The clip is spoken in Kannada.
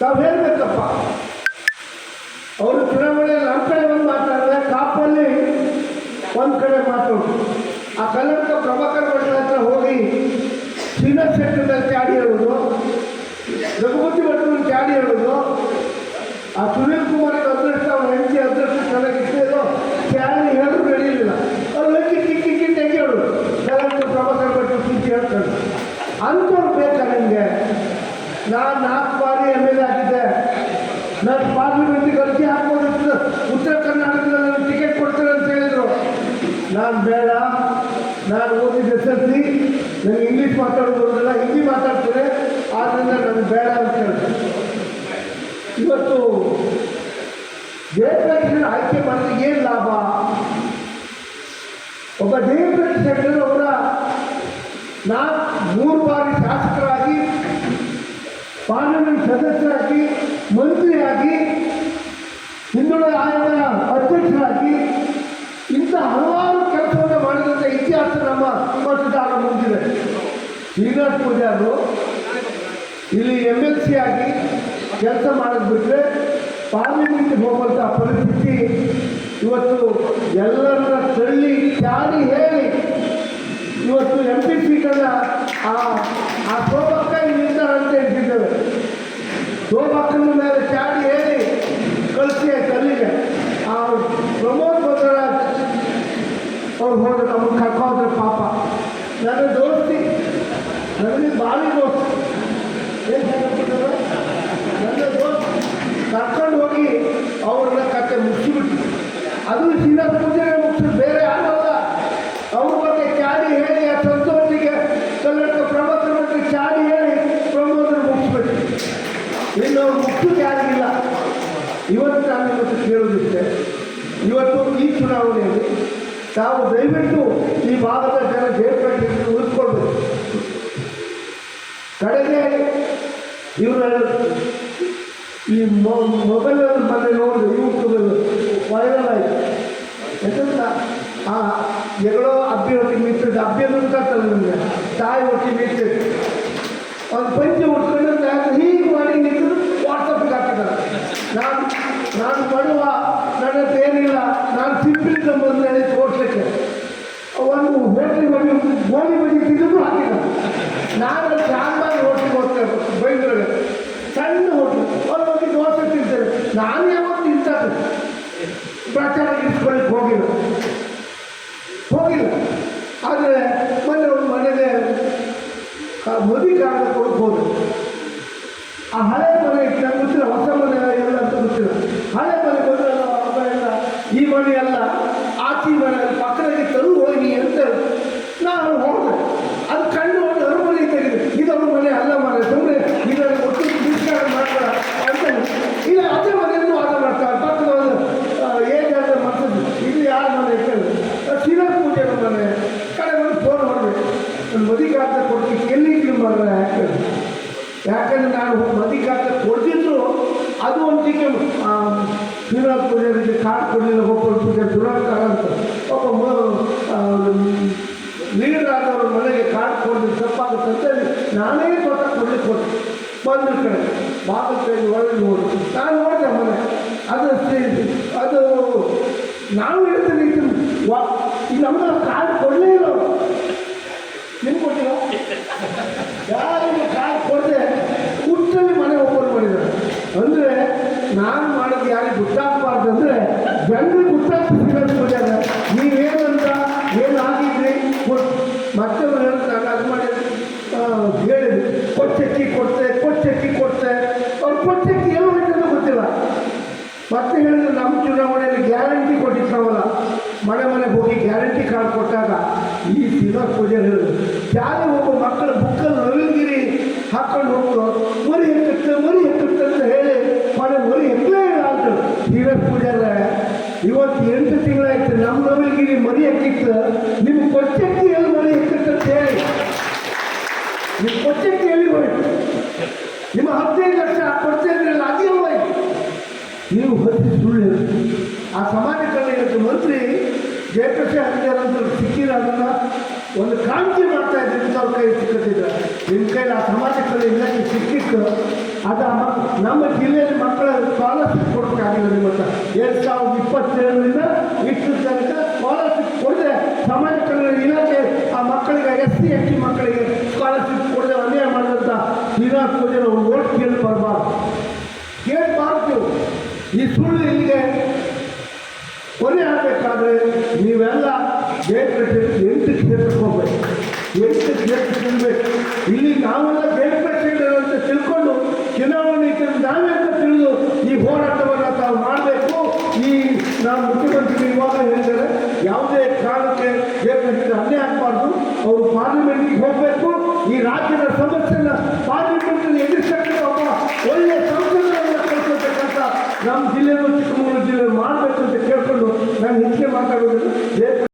ತಾವು ಹೇಳ್ಬೇಕಪ್ಪ ಅವರು ಚುನಾವಣೆ ನಮ್ಮ ಕಡೆ ಒಂದು ಮಾತಾಡಿದ್ರೆ ಕಾಪಲ್ಲಿ ಒಂದು ಕಡೆ ಮಾತು. ಆ ಕನ್ನಡಕ ಪ್ರಭಾಕರ್ ಭಟ್ರ ಹತ್ರ ಹೋಗಿ ಶ್ರೀನಾಥ್ ಶೆಟ್ಟರ್ ಚಾಡಿ ಹೇಳೋದು ರಘುಪತಿ ಭಟ್ರು ಚಾಡಿ ಹೇಳೋದು ಆ ಸುನೀಲ್ ಕುಮಾರ್ ಅದೃಷ್ಟ, ಅವ್ರ ಹೆಂಡತಿ ಅದೃಷ್ಟ ಚೆನ್ನಾಗಿತ್ತು ಚಾಡಿ ಹೇಳೋದು ನಡೆಯಲಿಲ್ಲ. ಅವ್ರು ಹೆಂಗೆ ಕಿಕ್ಕಿ ಕಿಕ್ಕಿ ಹೇಳೋದು ಕನ್ನಡ ಪ್ರಭಾಕರ್ ಭಟ್ರು ಸುದ್ದಿ ಹೇಳ್ತಾರೆ ಅಂಥವ್ರು ಬೇಕಾ ನಿಮಗೆ ನಾನು ನಾಲ್ಕು ಬಾರಿ ಎಂ ಎಲ್ ಎ ಆಗಿದ್ದೆ ನಾನು ಪಾರ್ಲಿಮೆಂಟಿಗೆ ಅರ್ಜಿ ಹಾಕ್ಬೋದಿತ್ತು ಉತ್ತರ ಕರ್ನಾಟಕದಲ್ಲಿ ಟಿಕೆಟ್ ಕೊಡ್ತಾರೆ ಅಂತ ಹೇಳಿದರು. ನಾನು ಬೇಡ. ನಾನು ಓದಿದ್ದು ಸಿ. ನನಗೆ ಇಂಗ್ಲೀಷ್ ಮಾತಾಡೋದು ಹಿಂದಿ ಮಾತಾಡ್ತಾರೆ. ಆದ್ದರಿಂದ ನನಗೆ ಬೇಡ ಅಂತ ಹೇಳಿದೆ ಇವತ್ತು ದೇವರಾಜನ ಆಯ್ಕೆ ಮಾಡಿದ್ರೆ ಏನು ಲಾಭ? ಒಬ್ಬ ದೇವರಾಜ ಶೆಟ್ಟರ್ ಅವರ ನಾ ಮೂರು ಬಾರಿ ಶಾಸಕರಾಗಿ, ಪಾರ್ಲಿಮೆಂಟ್ ಸದಸ್ಯರಾಗಿ ಮಂತ್ರಿಯಾಗಿ, ಹಿಂದುಳಿದ ಆಯೋಗದ ಅಧ್ಯಕ್ಷರಾಗಿ ಇಂಥ ಹಲವಾರು ಕೆಲಸವನ್ನು ಮಾಡಿದಂಥ ಇತಿಹಾಸ ನಮ್ಮ ಮತದಾರ ಮುಂದಿದೆ ಶ್ರೀನಾಥ್ ಪೂಜಾರು ಇಲ್ಲಿ ಎಂ ಎಲ್ ಸಿ ಆಗಿ ಕೆಲಸ ಮಾಡೋದು ಬಿಟ್ಟರೆ ಪಾರ್ಲಿಮೆಂಟ್ಗೆ ಹೋಗುವಂಥ ಪರಿಸ್ಥಿತಿ ಇವತ್ತು ಎಲ್ಲರನ್ನ ತಳ್ಳಿ ಚಾರಿ ಹೇಳಿ ಇವತ್ತು ಎಂ ಪಿ ಸೀಟನ್ನು ಆ ಆ ಶೋಭಕ್ಕ ಅಂತ ಹೇಳ್ತಿದ್ದೇವೆ. ಅವ್ರು ಹೋದ್ರೆ ನಮ್ಗೆ ಕರ್ಕೊಂಡ್ರೆ ಪಾಪ. ನನ್ನ ದೋಸ್ತಿ ನನಗೆ ಭಾರಿ ದೋಸ್ತಿ. ಏನ್? ನನ್ನ ದೋಸ್ತಿ ಕರ್ಕೊಂಡು ಹೋಗಿ ಅವ್ರನ್ನ ಕತೆ ಮುಗಿಸಿಬಿಟ್ಟು ಅದು ಶ್ರೀನಾಥ ಪೂಜೆಗೆ ಮುಗಿಸಿ ಬೇರೆ ಆಗಲ್ಲ ಅವ್ರ ಬಗ್ಗೆ ಚಾಡಿ ಹೇಳಿ, ಆ ಸಂತೋಷಿಗೆ ಕನ್ನಡಕ ಪ್ರಮೋದರ ಬಗ್ಗೆ ಚಾಡಿ ಹೇಳಿ ಪ್ರಮೋದನ ಮುಗಿಸ್ಬಿಟ್ಟು ಇನ್ನು ಅವ್ರು ಮುಗಿಸೋಕೆ ಯಾರಿಗಿಲ್ಲ ಇವತ್ತು ನಾನು ಇವತ್ತು ಕೇಳೋದಿಷ್ಟೇ ಇವತ್ತು ಈ ಚುನಾವಣೆಯಲ್ಲಿ ತಾವು ದಯವಿಟ್ಟು ಈ ಭಾಗದ ಜನ ಜಯಪ್ರಕಾಶ್ ಉಳಿಸ್ಕೊಳ್ಬೇಕು ಕಡೆಗೆ ಇವರ ಈ ಮೊಬೈಲ್ ಮನೆ ನೋಡಿ ಯೂಟ್ಯೂಬಲ್ಲಿ ವೈರಲ್ ಆಯಿತು. ಯಾಕಂತ ಆ ಎಗಳೋ ಅಬ್ಬಿ ಒಟ್ಟಿಗೆ ನಿಂತಿದ್ದ ಅಬ್ಬಿ ನಿಮಗೆ. ತಾಯಿ ಒಟ್ಟಿಗೆ ಮಿತ್ರ. ಒಂದು ಪಂಚೆ ಉಟ್ಕೊಂಡು ಹೀಗೆ ಮಾಡಿ ನಿಂತು ವಾಟ್ಸಪ್ಗೆ ಹಾಕಿದ್ದಾರೆ. ನಾನು ನಾನು ಬಡವ ನನ್ನ ಏನಿಲ್ಲ ನಾನು ಸಿಂಪಲ್ ಬಂದು ಹೇಳಿ ತೋರಿಸ್ಲಿಕ್ಕೆ ಒಂದು ಹೋಟ್ಲಿಗೆ ಹೋಗಿ ಗೋಧಿ ಬಜ್ಜಿ ಹಾಕಿಲ್ಲ ನಾನು ಶಾನ್ಬಾಗ್ ಹೋಟ್ಲಿಗೆ ಹೋಗ್ತೇವೆ ಬೆಂಗಳೂರಿಗೆ. ಸಣ್ಣ ಹೋಟ್ಲು, ಅವ್ರು ಹೋಗಿ ದೋಸೆ ತಿಂತೇವೆ. ನಾನು ಯಾವತ್ತು ತಿಂತಾರೆ ಪ್ರಚಾರ ಇಟ್ಕೊಳ್ಳಿಕ್ಕೆ ಹೋಗಿಲ್ಲ. ಹೋಗಿಲ್ಲ. ಆದರೆ ಮೊನ್ನೆ ಒಂದು ಮನೆಗೆ ಮದುವೆ ಕಾರಣ ಕೊಡ್ಬೋದು ಆ ಹಳೆ ಮನೆ ಇಟ್ಟು ಗೊತ್ತಿಲ್ಲ, ಹೊಸ ಮನೆ ಎಲ್ಲ ಅಂತ ಗೊತ್ತಿಲ್ಲ. ಹಳೆ ಮನೆ ಬಂದ್ರೆ ಹಬ್ಬ ಎಲ್ಲ ಈ ಮನೆ ಅಲ್ಲ ಆಚಿ ಮನೆ ಪಕ್ಕದಲ್ಲಿ ತರು ಹೋಗಿ ಅಂತ ನಾನು ಹೋದೆ ಅದು ಕಣ್ಣು ಒಂದು ಅರಮನೆ ತೆಗೆದು ಇದು ಅವ್ರ ಮನೆ ಅಲ್ಲ ಮನೆ ಸುಮ್ಮನೆ ಇದನ್ನು ಒಟ್ಟು ನಿಷ್ಕಾರ ಮಾಡ್ತಾರ ಅಂತ ಇಲ್ಲ ಅದೇ ಮನೆಯನ್ನು ವಾದ ಮಾಡ್ತಾರೆ ಪಕ್ಕದ ಒಂದು ಏಜ್ ಆದ ಮಕ್ಕಳು ಇದು ಯಾರ ಮನೆ ಕೇಳಿದ್ರು ಶ್ರೀರಾಮ್ ಪೂಜೆ ಮನೆ ಕಡೆ ಒಂದು ಫೋನ್ ಮಾಡಬೇಕು ಒಂದು ಮದುವೆ ಕಾಗ್ದ ಕೊಡ್ತೀನಿ ಎಲ್ಲಿಗೆ ಮಾಡ್ರೆ ಯಾಕೆ ಯಾಕಂದ್ರೆ ನಾನು ಮದಿ ಕಾಗ್ದ ಕೊಡ್ತಿದ್ರು ಅದು ಒಂದಿಗೆ ಟೀಕೆ ಪೂಜೆ ಕಾರ್ಡ್ ಕೊಡಲಿಲ್ಲ ಒಬ್ಬರು ಪೂಜೆ ದುರಾಕಾರ ಅಂತ. ಒಬ್ಬ ಲೀಡರಾದವ್ರ ಮನೆಗೆ ಕಾರ್ಡ್ ಕೊಡಲಿಕ್ಕೆ ತಪ್ಪಾಗುತ್ತೆ ಅಂತೇಳಿ ನಾನೇ ಸ್ವತಃ ಕೊಡ್ಲಿಕ್ಕೆ ಕೊಟ್ಟೆ ಬಂದ ಕಡೆ ಕೈ ಒಳಗೆ ನೋಡಿ. ನಾನು ನೋಡಿದೆ ಮನೆ. ಅದು ಅದು ನಾವು ಹೇಳ್ತೀನಿ ಇದು ನಮ್ಮ ಕಾರ್ಡ್ ಕೊಡಲೇ ಇಲ್ಲ ಅವ್ರು. ನಿಮ್ಗೆ ಕೊಟ್ಟಿಲ್ಲ ಯಾರಿಗೂ ಕಾಲು ಕೊಡದೆ ಹುಟ್ಟಲ್ಲಿ ಮನೆ ಓಪನ್ ಮಾಡಿದ್ದಾರೆ ಅಂದರೆ ನಾನು ಮಾಡೋದು ಯಾರಿಗೆ ಗೊತ್ತಾಗಬಾರ್ದು ಅಂದರೆ ಜನರಿಗೆ ಗೊತ್ತಾಗ್ತಿದ್ದಾರೆ ನೀವೇನು ಅಂತ ಏನು ಆಗಿದ್ರಿ ಕೊಟ್- ಮತ್ತೊಬ್ಬರು ಹೇಳ್ತಾರೆ ಅದು ಮಾಡಿ ಆ, ಹೇಳಿದ್ರು ಕೊಚ್ಚಕ್ಕಿ ಕೊಡ್ತೆ ಕೊಚ್ಚಕ್ಕಿ ಕೊಡ್ತೆ ಅವ್ರು ಕೊಚ್ಚಕ್ಕಿ ಎಲ್ಲ ಹೋಯ್ತಂತ ಗೊತ್ತಿಲ್ಲ ಮತ್ತೆ ಹೇಳಿದ್ರು ನಮ್ಮ ಚುನಾವಣೆಯಲ್ಲಿ ಗ್ಯಾರಂಟಿ ಕೊಟ್ಟಿರ್ತಾವಲ್ಲ ಮನೆ ಮನೆಗೆ ಹೋಗಿ ಗ್ಯಾರಂಟಿ ಕಾರ್ಡ್ ಕೊಟ್ಟಾಗ ಈ ಶ್ರೀನಿವಾಸ ಪೂಜೆ ಹೇಳಿದ್ರು ಯಾರು ಒಬ್ಬ ಮಕ್ಕಳ ಬುಕ್ಕಲ್ಲಿ ನವಿಲ್ಗಿರಿ ಹಾಕೊಂಡು ಹೋಗ್ತು ಮರಿ ಹೆಕ್ಕುತ್ತೆ ಮರಿ ಹೆಕ್ಕುತ್ತೆ ಅಂತ ಹೇಳಿ ಮನೆ ಮರಿ ಹೆಕ್ಕಲೇ ಅಂತ ಪೂಜೆ ಪೂಜಾರ ಇವತ್ತು ಎಂಟು ತಿಂಗಳಾಯ್ತು ನಮ್ಮ ನವಿಲ್ಗಿರಿ ಮರಿ ಹೆಕ್ಕಿತ್ತು ನಿಮ್ಮ ಕೊಚ್ಚಕ್ಕಿ ಎಲ್ಲಿ ಮರಿ ಹೆಕ್ಕುತ್ತೆ ಅಂತ ಹೇಳಿ. ನಿಮ್ಮ ಕೊಚ್ಚಕ್ಕಿ ಎಲ್ಲಿ ಹೋಯ್ತು? ನಿಮ್ಮ ಹದಿನೈದು ಲಕ್ಷ ಕೊಡ್ತಿದ್ರಲ್ಲ ಅದೇ ಹೋಯ್ತು. ನೀವು ಹೊತ್ತಿ ಸುಳ್ಳು ಆ ಸಮಾಜ ಜಯಪ್ರಕಾಶ್ ಹರಿಜನ್ ಅಂತ ಸಿಕ್ಕಿಲ್ಲ ಅದನ್ನು ಒಂದು ಕ್ರಾಂತಿ ಮಾಡ್ತಾ ಇದ್ರು ಅವ್ರ ಕೈ ಸಿಕ್ಕತ್ತಿದ್ರ ನಿಮ್ಮ ಕೈಲಿ ಆ ಸಮಾಜದಲ್ಲಿ ಇಲಾಖೆ ಸಿಕ್ಕಿತ್ತು. ಅದು ನಮ್ಮ ಜಿಲ್ಲೆಯಲ್ಲಿ ಮಕ್ಕಳ ಸ್ಕಾಲರ್ಶಿಪ್ ಕೊಡೋಕ್ಕಾಗಿಲ್ಲ ನಿಮ್ಮ ಹತ್ರ. ಎರಡು ಸಾವಿರದ ಇಪ್ಪತ್ತೇಳರಿಂದ ಇಷ್ಟು ತನಕ ಸ್ಕಾಲರ್ಶಿಪ್ ಕೊಡದೆ ಸಮಾಜ ಕಲ್ಯಾಣ ಇಲಾಖೆ ಆ ಮಕ್ಕಳಿಗೆ ಎಸ್ ಸಿ ಎಸ್ ಟಿ ಮಕ್ಕಳಿಗೆ ಸ್ಕಾಲರ್ಶಿಪ್ ಕೊಡದೆ ಅನ್ಯಾಯ ಮಾಡಿದಂಥ ಶ್ರೀನಿವಾಸ ಪೂಜೆ ಓಟ್ ಕೇಳಿ ಬರಬಾರ್ದು ಕೇಳಬಾರ್ದು. ಈ ಸುಳ್ಳು ಇಲ್ಲಿಗೆ ತಿನ್ಬೇಕು ಇಲ್ಲಿ ನಾವೆಲ್ಲ ಜಯಪ್ರಕಾಶ್ ಅಂತ ತಿಳ್ಕೊಂಡು ಚುನಾವಣೆ ನಾವೇ ಅಂತ ತಿಳಿದು ಈ ಹೋರಾಟವನ್ನು ತಾವು ಮಾಡಬೇಕು. ಈ ನಾವು ಮುಖ್ಯಮಂತ್ರಿ ಇವಾಗ ಹೇಳಿದರೆ ಯಾವುದೇ ಕಾರಣಕ್ಕೆ ಜಯಪ್ರಕಾಶ್ ಅನ್ಯಾಯ ಆಗಬಾರ್ದು ಅವರು ಪಾರ್ಲಿಮೆಂಟ್ಗೆ ಹೋಗಬೇಕು. ಈ ರಾಜ್ಯದ ಸಮಸ್ಯೆನ ಪಾರ್ಲಿಮೆಂಟಲ್ಲಿ ಎದುರಿಸಕ್ಕೆ ಒಬ್ಬ ಒಳ್ಳೆಯ ಸಂಸದರನ್ನು ಕಳಿಸಬೇಕಂತ ನಮ್ಮ ಜಿಲ್ಲೆಯಲ್ಲೂ ಚಿಕ್ಕಮಗಳೂರು ಜಿಲ್ಲೆ ಮಾಡಬೇಕು ಅಂತ ಕೇಳ್ಕೊಂಡು ನಾನು ಹೆಚ್ಚಿಗೆ ಮಾತಾಡೋದಿಲ್ಲ